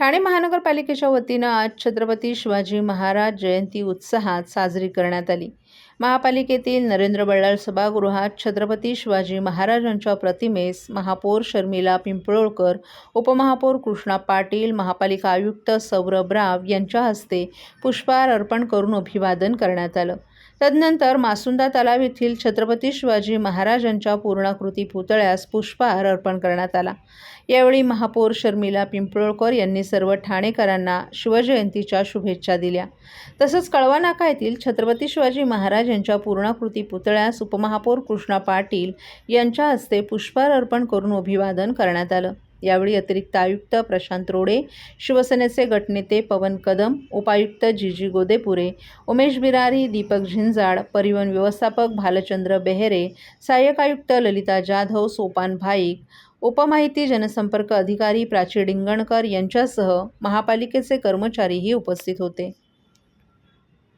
ठाणे महानगरपालिकेच्या वतीनं आज छत्रपती शिवाजी महाराज जयंती उत्साहात साजरी करण्यात आली. महापालिकेतील नरेंद्र बल्लाळ सभागृहात छत्रपती शिवाजी महाराजांच्या प्रतिमेस महापौर शर्मिला पिंपळोळकर उपमहापौर कृष्णा पाटील महापालिका आयुक्त सौरभ राव यांच्या हस्ते पुष्पहार अर्पण करून अभिवादन करण्यात आलं. तदनंतर मासुंदा तलाव येथील छत्रपती शिवाजी महाराजांच्या पूर्णाकृती पुतळ्यास पुष्पहार अर्पण करण्यात आला. यावेळी महापौर शर्मिला पिंपळकर यांनी सर्व ठाणेकरांना शिवजयंतीच्या शुभेच्छा दिल्या. तसंच कळवा नाका येथील छत्रपती शिवाजी महाराज यांच्या पूर्णाकृती पुतळ्यास उपमहापौर कृष्णा पाटील यांच्या हस्ते पुष्पहार अर्पण करून अभिवादन करण्यात आलं. यावेळी अतिरिक्त आयुक्त प्रशांत रोडे शिवसेनेचे गटनेते पवन कदम उपायुक्त जीजी गोदेपुरे उमेश बिरारी दीपक झिंजाड परिवहन व्यवस्थापक भालचंद्र बेहेरे सहाय्यक आयुक्त ललिता जाधव सोपान भाईक उपमाहिती जनसंपर्क अधिकारी प्राची डिंगणकर यांच्यासह महापालिकेचे कर्मचारीही उपस्थित होते.